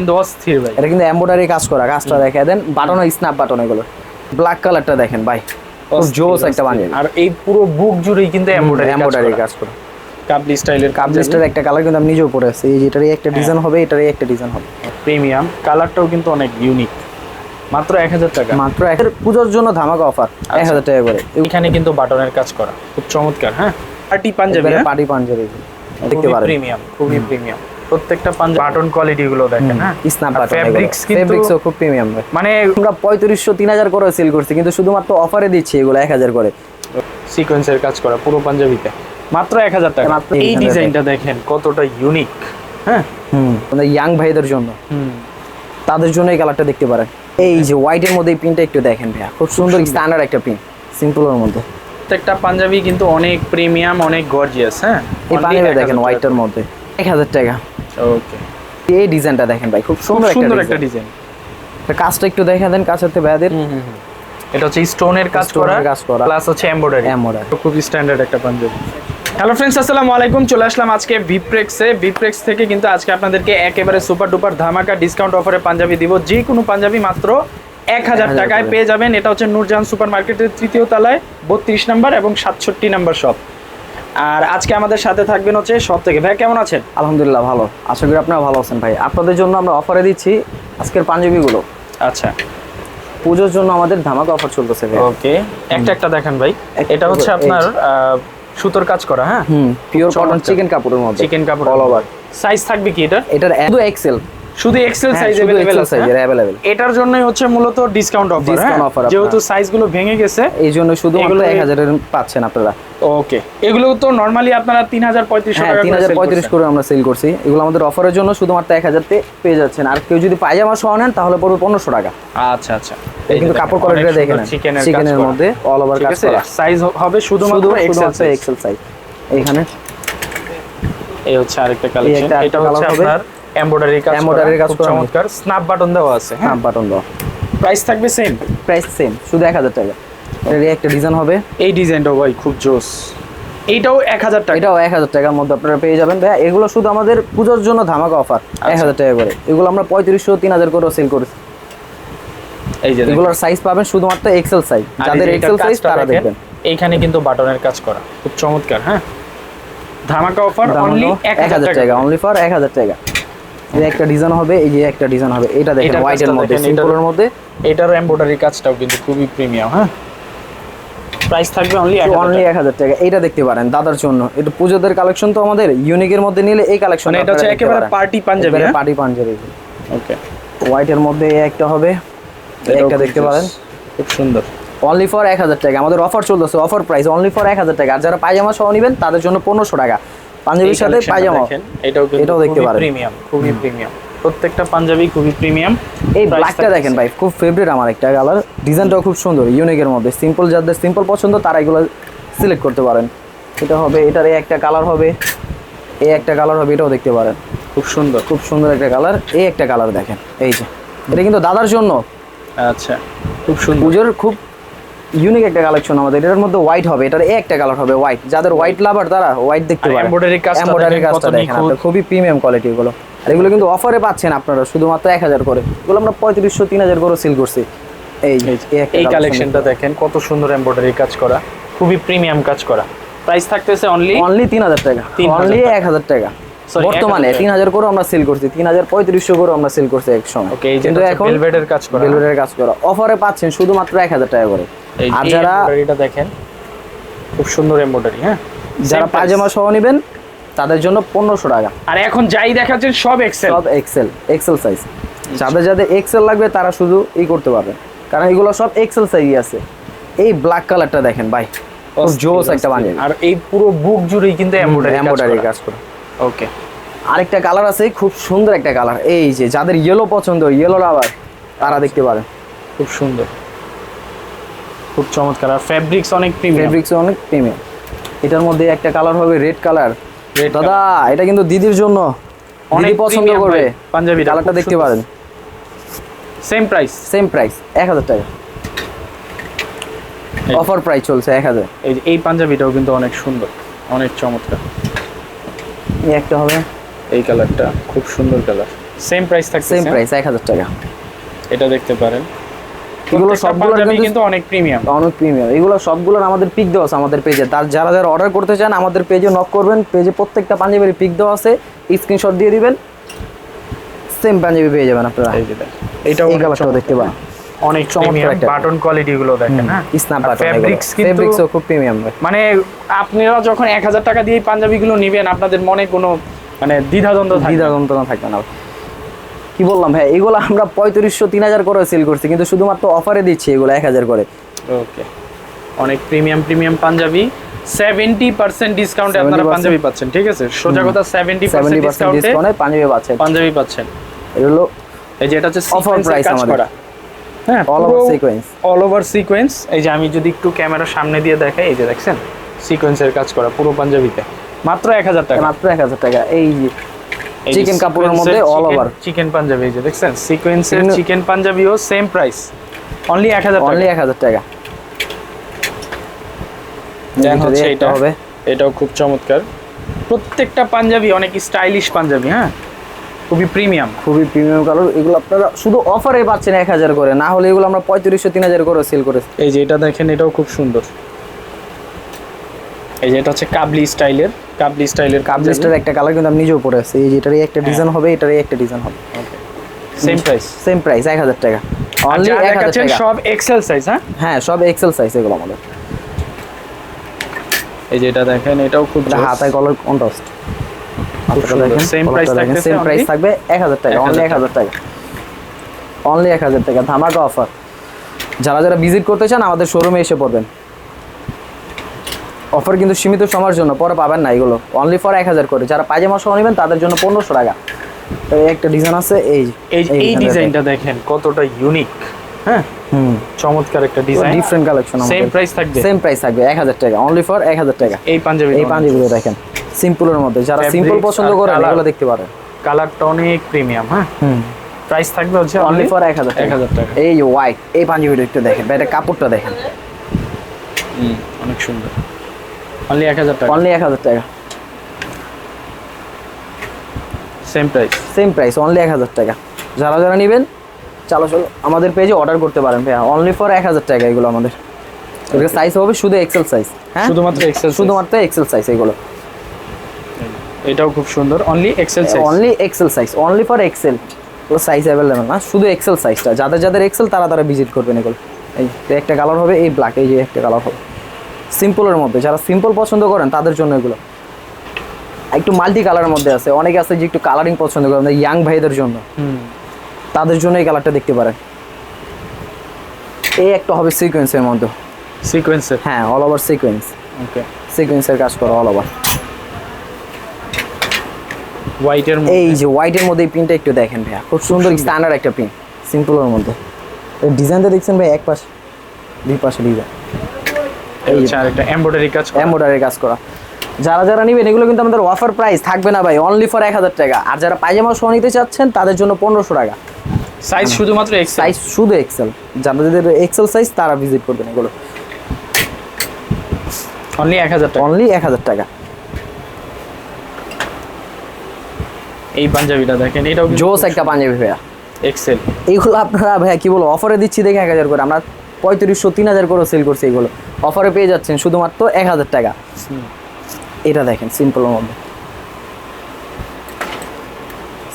কিন্তু অস্থির ভাই। এটা কিন্তু এমব্রয়ডারি কাজ করা কাজটা দেখে দেন বাটন স্ন্যাপ বাটন এগুলো। ব্ল্যাক কালারটা দেখেন ভাই জোস একটা বানিয়ে। আর এই পুরো বুক জুড়েই কিন্তু এমব্রয়ডারি এমব্রয়ডারি কাজ করা। কাবলি স্টাইলের কাবলিস্টার একটা কালার কিন্তু আমি নিজেও পরে আছি এই একটা ডিজাইন হবে এটারই একটা ডিজাইন হবে। প্রিমিয়াম কালারটাও কিন্তু অনেক ইউনিক মাত্র এক হাজার টাকা। মাত্র এক পুজোর জন্য ধামাকা অফার এক হাজার টাকা করে। এখানে কিন্তু বাটনের কাজ করা। খুব চমৎকার হ্যাঁ? পার্টি পাঞ্জাবি হ্যাঁ? পার্টি পাঞ্জাবি দেখতে পারেন। প্রিমিয়াম খুবই প্রিমিয়াম প্রত্যেকটা পাঞ্জাবি বাটন কোয়ালিটি গুলো দেখেন হ্যাঁ? স্ন্যাপ বাটন ফেব্রিক্স কিন্তু ফেব্রিক্সও খুব প্রিমিয়াম মানে আমরা পঁয়ত্রিশশো তিন হাজার করে সেল করছি কিন্তু শুধুমাত্র অফারে দিচ্ছি এগুলো এক হাজার করে। সিকোয়েন্সের কাজ করা পুরো পাঞ্জাবিতে। মাত্র এক হাজার টাকা। এই ডিজাইনটা দেখেন কতটা ইউনিক হ্যাঁ? হুম ইয়াং ভাইদের জন্য। হুম। তাদের জন্য এই কালারটা দেখতে পারেন। এই যে হোয়াইটের মধ্যে এই প্রিন্টটা একটু দেখেন ভাইয়া। খুব সুন্দর স্ট্যান্ডার্ড একটা প্রিন্ট সিম্পলের মধ্যে। প্রত্যেকটা পাঞ্জাবি কিন্তু অনেক প্রিমিয়াম অনেক গর্জিয়াস হ্যাঁ? এই পাঞ্জাবি দেখেন হোয়াইটের মধ্যে। এক হাজার টাকা। ওকে। এই ডিজাইনটা দেখেন ভাই খুব সুন্দর সুন্দর একটা ডিজাইন। কাজটা একটু দেখা দেন কাছেতে ভাইয়াদের। এটা হচ্ছে স্টোনের কাজ করা কাজ করা। প্লাস হচ্ছে এমব্রয়ডারি Embroidery। খুব স্ট্যান্ডার্ড একটা পাঞ্জাবি। হ্যালো ফ্রেন্ডস আসসালামু আলাইকুম। চলে আসলাম আজকে ভিপ্রেক্সে ভিপ্রেক্স থেকে কিন্তু আজকে আপনাদেরকে একেবারে সুপার ডুপার ধামাকা ডিসকাউন্ট অফারে পাঞ্জাবি দিব। যে কোনো পাঞ্জাবি মাত্র এক হাজার টাকায় পেয়ে যাবেন। এটা হচ্ছে নূরজাহান সুপার মার্কেটের তৃতীয় তলায় বত্রিশ নাম্বার এবং সাতষট্টি নাম্বার শপ আর আজকে আমাদের সাথে থাকবেন হচ্ছে সব থেকে ভাই কেমন আছেন? আলহামদুলিল্লাহ ভালো। আশা করি আপনারা ভালো আছেন ভাই। আপনাদের জন্য আমরা অফারে দিচ্ছি আজকের পাঞ্জাবিগুলো। আচ্ছা। পুজোর জন্য আমাদের ধামাকা অফার চলতেছে ভাই। ওকে। একটা একটা দেখেন ভাই। এটা হচ্ছে আপনার সুতোর কাজ করা হ্যাঁ? পিওর কটন চিকেন কাপড়ের মধ্যে। চিকেন কাপড় অল ওভার সাইজ থাকবে কি এটা এটার শুধু এক্সেল শুধু এক্সেল সাইজ শুধু अवेलेबल এক্সেল আছে সাইজের হ্যাঁ? অ্যাভেলেবেল এটার জন্যই হচ্ছে মূলত ডিসকাউন্ট অফার Discount offer আপনার। যেহেতু সাইজগুলো ভেঙে গেছে এই জন্য শুধুমাত্র এগুলো- এক হাজারের পাচ্ছেন আপনারা ওকে এগুলো তো নর্মালি আপনারা তিন হাজার পঁয়ত্রিশশো হ্যাঁ টাকা তিন হাজার পঁয়ত্রিশ করে আমরা সেল করছি এগুলো আমাদের অফারের জন্য শুধুমাত্র এক হাজারতে পেয়ে যাচ্ছেন আর কেউ যদি পায়জামা সহ নেন তাহলে পড়বে পনেরোশো টাকা আচ্ছা আচ্ছা এই কিন্তু কাপড় কোয়ালিটিটা দেখে নেন চিকেনের চিকেনের মধ্যে অল ওভার কাজ করা সাইজ হবে শুধুমাত্র শুধু এক্সেল শুধুমাত্র এক্সেল সাইজ এইখানে এই হচ্ছে আরেকটা কালেকশন একটা এটা আরেকটা হচ্ছে colour হবে। আপনার এমব্রয়ডারি কাজ Embroidery কাজ করা। চমৎকার। স্ন্যাপ বাটন দেওয়া আছে হ্যাঁ? বাটন দাও প্রাইস থাকবে সেম প্রাইস সেম শুধু এক হাজার টাকা। এর একটা ডিজাইন হবে। এই ডিজাইনটাও ভাই খুব জোস। এইটাও এক হাজার টাকা। এটাও এক হাজার টাকার মধ্যে আপনারা পেয়ে যাবেন। ভাইয়া এগুলো শুধু আমাদের পুজোর জন্য ধামাকা অফার এক হাজার টাকা করে। এগুলো আমরা পঁয়ত্রিশশো তিন হাজার করে সেল করেছি। এই যে এগুলোর সাইজ পাবেন শুধুমাত্র এক্সেল সাইজ যাদের এক্সেল সাইজ তারা দেখবেন। এইখানে কিন্তু বাটনের কাজ করা। খুব চমৎকার হ্যাঁ? ধামাকা অফার অনলি এক হাজার টাকা। অনলি ফর এক হাজার টাকা। এই একটা ডিজাইন হবে এই যে একটা ডিজাইন হবে এটা দেখেন এটার হোয়াইটের মধ্যে সিম্পলের মধ্যে। এটার এমব্রয়ডারি কাজটাও কিন্তু খুবই প্রিমিয়াম হ্যাঁ? প্রাইস থাকবে অনলি অনলি এক হাজার টাকা। এটা দেখতে পারেন দাদার জন্য। এটা পুজোদের কালেকশন তো আমাদের ইউনিকের মধ্যে নিলে এই কালেকশন মানে এটা হচ্ছে একেবারে পার্টি পাঞ্জাবি হ্যাঁ? পার্টি পাঞ্জাবি ওকে হোয়াইটের মধ্যে এই একটা হবে। একটা দেখতে পারেন। খুব সুন্দর। অনলি ফর এক হাজার টাকা। আমাদের অফার চলতেছে অফার প্রাইস অনলি ফর এক হাজার টাকা। আর যারা পায়জামা সহ নেবেন তাদের জন্য পনেরোশো টাকা। পাঞ্জাবির সাথে পায়জামা। এটাও এটাও দেখতে পারেন। প্রিমিয়াম খুবই প্রিমিয়াম প্রত্যেকটা পাঞ্জাবি খুবই প্রিমিয়াম এই ব্ল্যাকটা দেখেন ভাই খুব ফেভারিট আমার একটা কালার ডিজাইনটাও খুব সুন্দর ইউনিকের মধ্যে। সিম্পল যাদের সিম্পল পছন্দ তারা এগুলো সিলেক্ট করতে পারেন। এটা হবে এটার এই একটা কালার হবে। এই একটা কালার হবে এটাও দেখতে পারেন। খুব সুন্দর। খুব সুন্দর একটা কালার এই একটা কালার দেখেন এই যে। এটা কিন্তু দাদার জন্য। আচ্ছা খুব সুন্দর। পুজোর খুব ইউনিক একটা কালেকশন আমাদের। এটার মধ্যে হোয়াইট হবে এটার একটা কালার হবে হোয়াইট যাদের হোয়াইট লাভার তারা হোয়াইট দেখতে পারেন embroidery কাজটা এমব্রয়ডারি কাজটা দেখেন খুবই প্রিমিয়াম কোয়ালিটি এগুলো। আর এগুলো কিন্তু অফারে পাচ্ছেন আপনারা শুধুমাত্র এক হাজার করে। এগুলো আমরা পঁয়ত্রিশশো তিন হাজার করে সেল করছি। এই এই কালেকশনটা দেখেন। কত সুন্দর এমব্রয়ডারি কাজ করা খুই প্রিমিয়াম কাজ করা। প্রাইস থাকতেছে অনলি অনলি তিন হাজার টাকা। অনলি এক হাজার টাকা। বর্তমানে 1000 তিন হাজার করে আমরা সেল করছি তিন হাজার পঁয়ত্রিশশো করে আমরা সেল করছি এক সময়। কিন্তু এখন ভেলভেটের কাজ করা। ভেলভেটের কাজ করা। অফারে পাচ্ছেন শুধুমাত্র এক হাজার টাকা করে। আর যারা এমব্রয়ডারিটা দেখেন খুব সুন্দর এমব্রয়ডারি হ্যাঁ? যারা। পায়জামা সহ নেবেন তাদের জন্য পনেরোশো টাকা। আর এখন যাই দেখাচ্ছেন সব এক্সেল সব এক্সেল এক্সেল সাইজ যাদের যাদের এক্সেল লাগবে তারা শুধু ই করতে পারবে। কারণ এগুলো সব এক্সেল সাইজই আছে। এই ব্ল্যাক কালারটা দেখেন ভাই। জোস একটা বানিয়ে আর এই পুরো বুক জুড়েই কিন্তু এমব্রয়ডারি এমব্রয়ডারি কাজ করে। ওকে আরেকটা কালার আছে খুব সুন্দর একটা কালার এই যে যাদের ইয়েলো পছন্দ ইয়েলো লাভার তারা দেখতে পারেন খুব সুন্দর। খুব চমৎকার। আর ফেব্রিক্স অনেক প্রিমিয়াম ফেব্রিক্স অনেক প্রিমিয়াম এটার মধ্যে একটা কালার হবে রেড কালার দাদা এটা কিন্তু দিদির জন্য। অনেক পছন্দ করবে ভাই, পাঞ্জাবিটা। কালারটা দেখতে পারেন। সেম প্রাইস সেম প্রাইস এক হাজার টাকা। অফার প্রাইস চলছে এক হাজার। এই যে এই পাঞ্জাবিটাও কিন্তু অনেক সুন্দর অনেক চমৎকার। এই একটা হবে। এই কালারটা খুব সুন্দর কালার সেম প্রাইস থাকছে সেম প্রাইস এক হাজার টাকা। এটা দেখতে পারেন। এগুলো সবগুলোর কিন্তু- অনেক প্রিমিয়াম অনেক প্রিমিয়াম এগুলো সবগুলোর আমাদের পিক দেওয়া আছে আমাদের পেজে তার যারা যারা অর্ডার করতে চান আমাদের পেজে নক করবেন। পেজে প্রত্যেকটা পাঞ্জাবির পিক দেওয়া আছে। স্ক্রিনশট দিয়ে দিবেন। সেম পাঞ্জাবি পেয়ে যাবেন আপনারা। এটাও এই অনেক কালারটাও দেখতে পান। অনেক প্রিমিয়াম বাটন কোয়ালিটি গুলো দেখেন হ্যাঁ? স্ন্যাপ বাটন fabrics কিন্তু- খুব প্রিমিয়াম মানে আপনারা যখন এক হাজার টাকা দিয়ে এই পাঞ্জাবিগুলো নেবেন আপনাদের মনে কোনো মানে দ্বিধাদ্বন্দ্ব থাকবে দ্বিধা না। থাকবে না। কি বললাম ভাই এগুলো আমরা পঁয়ত্রিশশো তিন হাজার করে সেল করছি কিন্তু শুধুমাত্র অফারে দিচ্ছি এগুলো এক হাজার করে। ওকে অনেক premium premium panjabi. Seventy percent ডিসকাউন্টে আপনারা পাঞ্জাবি পাচ্ছেন ঠিক আছে? সোজা কথা সেভেন্টি পার্সেন্ট ডিসকাউন্টে পাঞ্জাবি পাচ্ছেন। পাঞ্জাবি পাচ্ছেন। এগুলো এই যে এটা হচ্ছে Offer প্রাইস আমাদের। হ্যাঁ All over sequence. All over sequence এই যে আমি যদি একটু ক্যামেরার সামনে দিয়ে দেখাই এই যে দেখছেন? সিকোয়েন্সের কাজ করা পুরো পাঞ্জাবিতে। মাত্র এক হাজার টাকা। মাত্র এক হাজার টাকা। এই চিকেন কাপড়ের মধ্যে অল ওভার চিকেন পাঞ্জাবি এই যে দেখছেন? সিকোয়েন্সের চিকেন পাঞ্জাবিও সেম প্রাইস অনলি এক হাজার অনলি টাকা। এক হাজার টাকা। দেন হচ্ছে এটা। হবে। এটাও খুব চমৎকার। প্রত্যেকটা পাঞ্জাবি অনেক স্টাইলিশ পাঞ্জাবি হ্যাঁ? খুবই প্রিমিয়াম খুবই প্রিমিয়াম কালার এগুলো আপনারা শুধু অফারে পাচ্ছেন এক হাজার করে। না হলে এগুলো আমরা পঁয়ত্রিশশো তিন হাজার করে সেল করেছি। এই যে এটা দেখেন এটাও খুব সুন্দর। এই যে এটা হচ্ছে কাবলি স্টাইলের কাবলি স্টাইলের কাবলিস্টার একটা কালার কিন্তু আমি নিজেও পরে আছি। এই যে এটারই একটা ডিজাইন হবে এটারই একটা ডিজাইন হবে। সেম প্রাইস সেম প্রাইস এক হাজার টাকা। অনলি যা এক হাজার দেখাচ্ছেন টাকা। সব এক্সেল সাইজ হ্যাঁ? হ্যাঁ সব এক্সেল সাইজ এগুলো আমাদের। এই যে এটা দেখেন এটাও খুব এটা হাতায় কলার কন্ট্রাস্ট। Same price থাকতেছে সেম প্রাইস থাকবে এক হাজার টাকা অনলি এক হাজার টাকা। অনলি এক হাজার টাকা ধামাকা অফার যারা যারা ভিজিট করতে চান আমাদের শোরুমে এসে পড়বেন। অফার কিন্তু সীমিত সময়ের জন্য পরে পাবেন না এগুলো। অনলি ফর এক হাজার করে। যারা পায়জামা সহ নেবেন তাদের জন্য পনেরোশো টাকা। একটা ডিজাইন আছে এই এই ডিজাইনটা দেখেন। কতটা ইউনিক হ্যাঁ? হুম। চমৎকার একটা design different collection same price থাকবে? সেম প্রাইস থাকবে এক হাজার টাকা। অনলি ফর এক হাজার টাকা। এই পাঞ্জাবি এই পাঞ্জাবিগুলো দেখেন। সিম্পলের মধ্যে। যারা সিম্পল পছন্দ করেন এগুলো দেখতে পারেন। কালারটা অনেক প্রিমিয়াম হ্যাঁ? হুম। প্রাইস থাকবে হচ্ছে অনলি ফর এক হাজার এক হাজার টাকা। এই হোয়াইট এই পাঞ্জাবিটা একটু দেখেন। এটা কাপড়টা দেখেন। হুম, অনেক সুন্দর। অনলি এক হাজার টাকা। অনলি এক হাজার টাকা। Same price same price only এক হাজার টাকা। যারা যারা নেবেন চলো চলো আমাদের পেজে অর্ডার করতে পারেন ভাইয়া। অনলি ফর এক হাজার টাকা এগুলো আমাদের। সাইজ হবে শুধু এক্সেল সাইজ হ্যাঁ? শুধুমাত্র এক্সেল শুধুমাত্র এক্সেল সাইজ এগুলো। এটাও খুব সুন্দর। Only XL size only XL size only for XL ওগুলো সাইজ অ্যাভেলেবেল না শুধু এক্সেল সাইজটা যাদের যাদের এক্সেল তারা তারা ভিজিট করবেন এগুলো। এই একটা কালার হবে এই ব্ল্যাক এই যে একটা কালার হবে। সিম্পলের মধ্যে। যারা সিম্পল পছন্দ করেন তাদের জন্য এগুলো। একটু মাল্টি কালারের মধ্যে আছে। অনেকে আছে যে একটু কালারিং পছন্দ করেন ইয়াং ভাইদের জন্য। হুম। তাদের জন্য এই কালারটা দেখতে পারেন। এই একটা হবে সিকোয়েন্সের মধ্যে। সিকোয়েন্সের হ্যাঁ অল ওভার সিকোয়েন্স ওকে সিকোয়েন্সের কাজ করো অল ওভার হোয়াইটের এই যে হোয়াইটের মধ্যে এই পিনটা একটু দেখেন ভাইয়া। খুব সুন্দর স্ট্যান্ডার্ড একটা পিন সিম্পলের মধ্যে। এই ডিজাইনটা দেখছেন ভাই এক পাশে দুই পাশে ডিজাইন এই আরেকটা এমব্রয়ডারি কাজ করা। এমব্রয়ডারি কাজ করা। যারা যারা নেবেন এগুলো কিন্তু আমাদের অফার প্রাইস থাকবে না ভাই অনলি ফর এক হাজার টাকা। আর যারা পায়জামা সহ নিতে চাচ্ছেন তাদের জন্য পনেরোশো টাকা। সাইজ শুধুমাত্র এক্সেল সাইজ শুধু এক্সেল যারা যাদের এক্সেল সাইজ তারা ভিজিট করবেন এগুলো। অনলি এক হাজার টাকা? অনলি এক হাজার টাকা। এই পাঞ্জাবিটা দেখেন এটাও জোস একটা পাঞ্জাবি ভাইয়া। এক্সেল এইগুলো আপনারা ভাইয়া কি বলো অফারে দিচ্ছি দেখে এক হাজার করে। আমরা পঁয়ত্রিশশো তিন হাজার করে সেল করছি এগুলো। অফারে পেয়ে যাচ্ছেন শুধুমাত্র এক হাজার টাকা। এটা দেখেন সিম্পলের মধ্যে।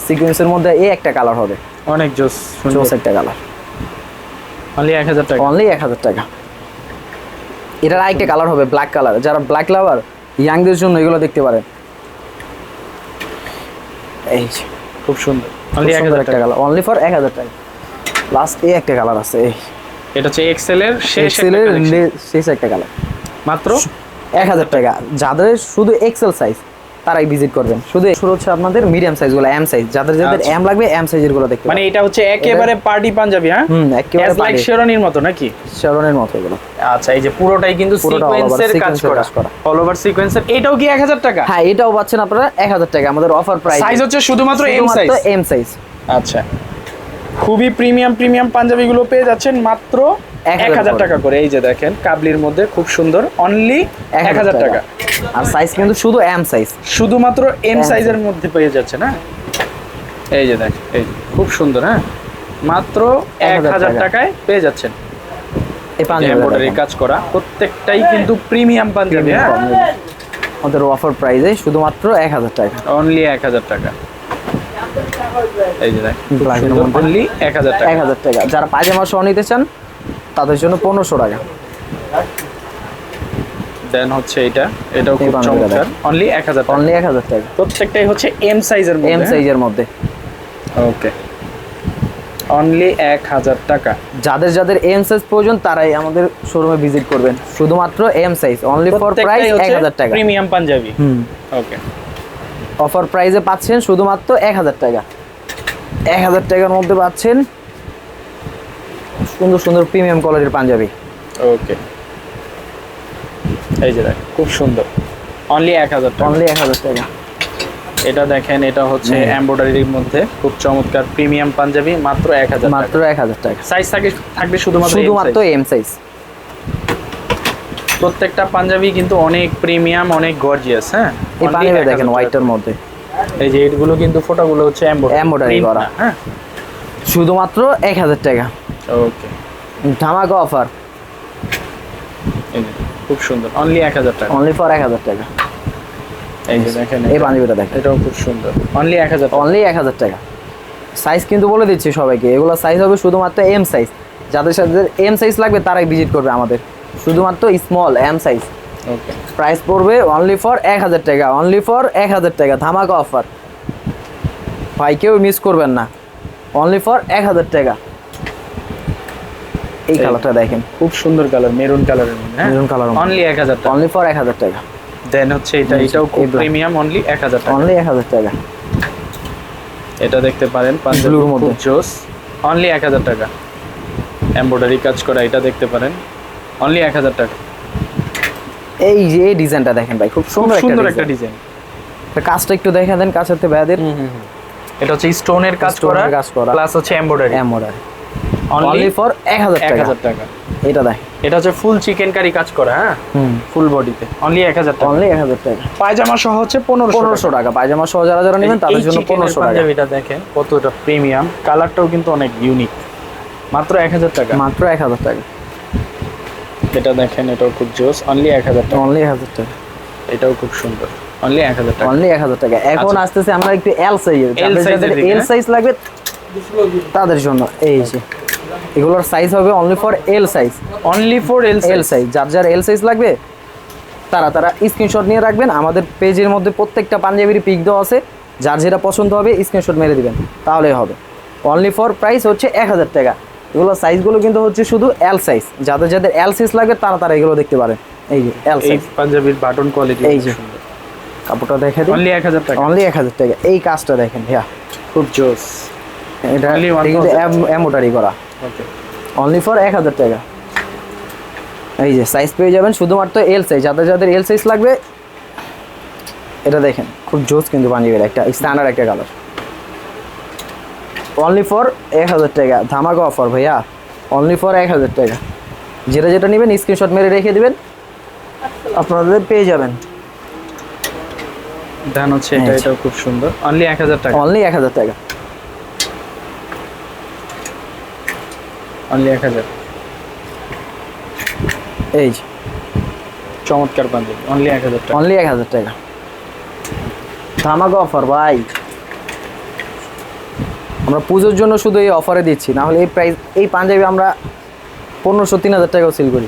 সিকোয়েন্সের মধ্যে এই একটা কালার হবে। অনেক জোস জোস একটা কালার অনলি এক হাজার টাকা। অনলি এক হাজার টাকা। এটার আরেকটা কালার হবে ব্ল্যাক কালার যারা ব্ল্যাক লাভার ইয়াংদের জন্য এগুলো দেখতে পারেন। এই খুব সুন্দর। অনলি এক হাজার টাকা। অনলি ফর এক হাজার টাকা। লাস্ট এই একটা কালার আছে এই। এটা হচ্ছে এক্সেল এর শেষ একটা এক্সেলের শেষ একটা কালার মাত্র? এক হাজার টাকা। যাদের শুধু এক্সেল সাইজ তারাই ভিজিট করবেন। শুধু শুরু হচ্ছে আপনাদের মিডিয়াম সাইজগুলো এম সাইজ যাদের যাদের আচ্ছা। এম লাগবে এম সাইজেরগুলো দেখতে মানে এটা হচ্ছে একেবারে পার্টি পাঞ্জাবি হ্যাঁ? হুম একেবারে লাইক। শেরনির মতো নাকি? শেরনের মতো এগুলো। আচ্ছা এই যে পুরোটাই কিন্তু সিকোয়েন্সের কাজ করা। অল ওভার সিকোয়েন্সের এটাও কি 1000 টাকা? হ্যাঁ এটাও পাচ্ছেন আপনারা এক হাজার টাকা। আমাদের অফার প্রাইস সাইজ হচ্ছে শুধুমাত্র এম সাইজ এম সাইজ আচ্ছা। খুবই প্রিমিয়াম প্রিমিয়াম পাঞ্জাবিগুলো পেয়ে যাচ্ছেন মাত্র 1000 1000 করে। টাকা করে। এই যে দেখেন কাবলির মধ্যে খুব সুন্দর অনলি 1000 টাকা। আর সাইজ কিন্তু শুধু এম সাইজ শুধুমাত্র এম সাইজের মধ্যে পেয়ে যাচ্ছে না এই যে দেখ এই খুব সুন্দর হ্যাঁ? মাত্র এক হাজার টাকায় পেয়ে যাচ্ছেন। এই পাঞ্জাবি এমব্রয়ডারি কাজ করা প্রত্যেকটাই কিন্তু প্রিমিয়াম পাঞ্জাবি হ্যাঁ? আমাদের অফার প্রাইসে শুধুমাত্র এক হাজার টাকা। অনলি এক হাজার টাকা। এই যে দেখ Black এর মধ্যে। অনলি এক হাজার টাকা। এক হাজার টাকা। যারা পায়জামা সহ নিতে চান তাদের জন্য পনেরোশো টাকা। দেন হচ্ছে এটা। এটাও খুব চমৎকার। অনলি এক হাজার টাকা। অনলি এক হাজার টাকা। প্রত্যেকটাই হচ্ছে এম সাইজের এম মধ্যে? সাইজের মধ্যে। ওকে অনলি এক হাজার টাকা। যাদের যাদের এম সাইজ প্রয়োজন তারাই আমাদের শোরুমে ভিজিট করবেন। শুধুমাত্র M size only for price এক হাজার টাকা। Premium panjabi. Hmm. Okay offer প্রাইসে পাচ্ছেন শুধুমাত্র এক হাজার টাকা। এক হাজার টাকার মধ্যে পাচ্ছেন। সুন্দর সুন্দর প্রিমিয়াম কোয়ালিটির পাঞ্জাবি। ওকে এই যে দেখ খুব সুন্দর। অনলি এক হাজার টাকা। অনলি এক হাজার টাকা। এটা দেখেন এটা হচ্ছে। এমব্রয়ডারির মধ্যে খুব চমৎকার প্রিমিয়াম পাঞ্জাবি মাত্র এক হাজার মাত্র এক হাজার টাকা। সাইজ থাকে থাকবে শুধুমাত্র শুধুমাত্র এম সাইজ প্রত্যেকটা পাঞ্জাবি কিন্তু অনেক প্রিমিয়াম অনেক গর্জিয়াস হ্যাঁ? এই পাঞ্জাবি দেখেন। হোয়াইটের মধ্যে। এই যে এগুলো কিন্তু ফটোগুলো হচ্ছে এমব্রয়ডারি করা। হ্যাঁ? শুধুমাত্র এক হাজার টাকা। ওকে ধামাকা অফার খুব সুন্দর। অনলি এক হাজার টাকা। অনলি ফর এক হাজার টাকা। এই যে দেখেন এই পাঞ্জাবিটা দেখেন। এটাও খুব সুন্দর। অনলি এক হাজার অনলি এক হাজার টাকা। সাইজ কিন্তু বলে দিচ্ছি সবাইকে। এগুলো সাইজ হবে শুধুমাত্র এম সাইজ যাদের সাথে এম সাইজ লাগবে তারাই ভিজিট করবে আমাদের। শুধুমাত্র স্মল এম সাইজ প্রাইস পড়বে অনলি ফর এক হাজার টাকা অনলি ফর এক হাজার টাকা ধামাকা অফার ভাই কেউ মিস করবেন না। অনলি ফর এক হাজার টাকা। এই। কালারটা দেখেন। খুব সুন্দর কালার মেরুন কালারের মধ্যে এর মধ্যে। অনলি এক হাজার টাকা। অনলি ফর এক হাজার টাকা। দেন হচ্ছে এটা এটাও খুব প্রিমিয়াম অনলি এক হাজার টাকা। অনলি এক হাজার টাকা। এটা দেখতে পারেন পাঞ্জাবি Blue মধ্যে। জোস। অনলি এক হাজার টাকা। এমব্রয়ডারি কাজ করা এটা দেখতে পারেন। অনলি এক হাজার টাকা। এই যে ডিজাইনটা দেখেন ভাই খুব সুন্দর সুন্দর একটা ডিজাইন কাজটা একটু দেখা দেন কাছেতে ভাইয়াদের। এটা হচ্ছে স্টোনের কাজ করা কাজ করা। প্লাস হচ্ছে এমব্রয়ডারি এমোডার অনলি ফর এক হাজার এক টাকা হাজার টাকা। এটা দেখ। এটা হচ্ছে ফুল চিকেন কারি কাজ করা হ্যাঁ? হুম। ফুল বডিতে অনলি এক হাজার টাকা। অনলি এক হাজার টাকা। পায়জামা সহ হচ্ছে পনেরোশো পনেরোশো টাকা। পায়জামা সহ যারা যারা নেবেন তাদের জন্য পনেরোশো টাকা। পাঞ্জাবিটা দেখেন কতটা প্রিমিয়াম কালারটাও কিন্তু অনেক ইউনিক মাত্র এক হাজার টাকা। মাত্র এক হাজার টাকা। এটা দেখেন এটাও খুব জোস। অনলি এক হাজার টাকা। অনলি এক হাজার টাকা। এটাও খুব সুন্দর। অনলি এক হাজার টাকা। অনলি এক হাজার টাকা। এখন আচ্ছা। আসতেছে আমরা একটু এল এর। এল? সাইজ লাগবে তাদের জন্য। এই যে এগুলোর সাইজ হবে only for L size only for L L size যার যার এল সাইজ লাগবে তারা তারা স্ক্রিনশট নিয়ে রাখবেন। আমাদের পেজের মধ্যে প্রত্যেকটা পাঞ্জাবির পিক দেওয়া আছে। যার যেটা পছন্দ হবে স্ক্রিনশট মেরে দিবেন। তাহলেই হবে। অনলি ফর প্রাইস হচ্ছে এক হাজার টাকা। এগুলো সাইজগুলো কিন্তু হচ্ছে শুধু এল সাইজ যাদের যাদের এল সাইজ লাগবে তারা তারা এগুলো দেখতে পারেন এই যে এল সাইজ পাঞ্জাবির বাটন কোয়ালিটি এই যে। কাপড়টা দেখে দিন অনলি এক হাজার টাকা। অনলি এক হাজার টাকা। এই কাজটা দেখেন ভাইয়া। খুব জোস। এটা 1000 কিন্তু এমোটারি করা। ওকে অনলি ফর এক হাজার টাকা। এই যে সাইজ পেয়ে যাবেন শুধুমাত্র এল সাইজ যাদের যাদের এল সাইজ লাগবে এটা দেখেন খুব জোস কিন্তু পাঞ্জাবির একটা স্ট্যান্ডার্ড একটা কালার অনলি ফর এক হাজার টাকা। ধামাকা অফার ভাইয়া। অনলি ফর এক হাজার টাকা। যেটা যেটা নেবেন স্ক্রিনশট মেরে রেখে দেবেন আপনাদের পেয়ে যাবেন। ধান হচ্ছে এটা এটাও খুব সুন্দর। অনলি এক হাজার টাকা। অনলি এক হাজার টাকা। অনলি এক হাজার। এই যে। চমৎকার পাঞ্জাবি অনলি এক হাজার টাকা। অনলি এক হাজার টাকা। ধামাকা অফার ভাই। আমরা পুজোর জন্য শুধু এই অফারে দিচ্ছি না হলে এই প্রাইস এই পাঞ্জাবি আমরা পনেরোশো তিন হাজার টাকাও সেল করি।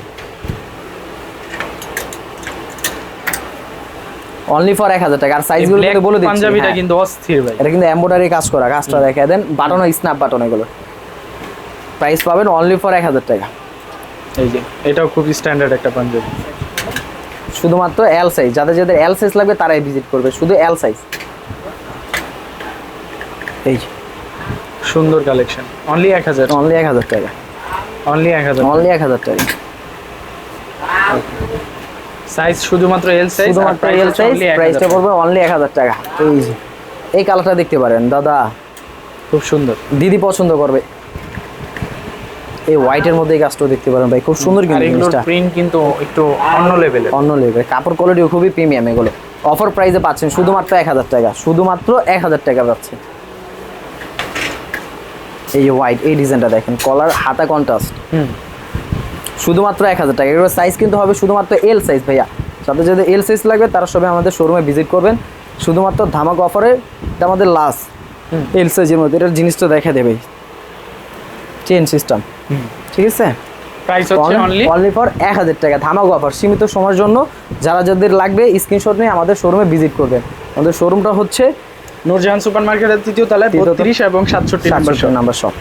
অনলি ফর এক হাজার টাকা। আর সাইজগুলো কিন্তু বলে দিচ্ছি পাঞ্জাবিটা হ্যাঁ। কিন্তু অস্থির ভাই। এটা কিন্তু এম্ব্রয়ডারি কাজ করা কাজটা দেখা। দেন বাটন স্ন্যাপ বাটন এগুলো। প্রাইস পাবেন অনলি ফর এক হাজার টাকা। এই যে এটাও খুব স্ট্যান্ডার্ড একটা পাঞ্জাবি শুধুমাত্র এল সাইজ যাদের যাদের এল সাইজ লাগবে তারাই ভিজিট করবে। শুধু এল সাইজ এই যে। সুন্দর কালেকশন অনলি এক হাজার? অনলি এক হাজার টাকা। অনলি এক হাজার অনলি এক হাজার টাকা। সাইজ শুধুমাত্র এল সাইজ শুধুমাত্র এল সাইজ প্রাইসটা পড়বে অনলি এক হাজার টাকা। এই যে। এই কালারটা দেখতে পারেন দাদা। খুব সুন্দর। দিদি পছন্দ করবে। এই হোয়াইটের মধ্যে এই গাছটাও দেখতে পারেন ভাই খুব সুন্দর কিন্তু জিনিসটা। প্রিন্ট কিন্তু একটু অন্য লেভেলের অন্য লেভেল কাপড় কোয়ালিটিও খুবই প্রিমিয়াম এগুলো। অফার প্রাইসে পাচ্ছেন শুধুমাত্র এক হাজার টাকা। শুধুমাত্র এক হাজার টাকা পাচ্ছেন। এই যে হোয়াইট এই ডিজাইনটা দেখেন কলার হাতা কন্ট্রাস্ট হুম। শুধুমাত্র এক হাজার টাকা। এগুলোর সাইজ কিন্তু হবে শুধুমাত্র এল সাইজ ভাইয়া। যাদের যদি এল সাইজ লাগবে তারা সবাই আমাদের শোরুমে ভিজিট করবেন। শুধুমাত্র ধামাক অফারে এটা আমাদের লাস্ট এল সাইজের মধ্যে এটার জিনিসটা দেখা দেবে। চেন সিস্টেম ঠিক আছে? প্রাইস হচ্ছে অনলি অনলি ফর এক হাজার টাকা। ধামাক অফার সীমিত সময়ের জন্য। যারা যাদের লাগবে স্ক্রিনশট নিয়ে আমাদের শোরুমে ভিজিট করবেন। আমাদের শোরুমটা হচ্ছে নূরজাহান সুপার মার্কেটের তৃতীয় তলায় বত্রিশ এবং সাতষট্টি নাম্বার নাম্বার শপ।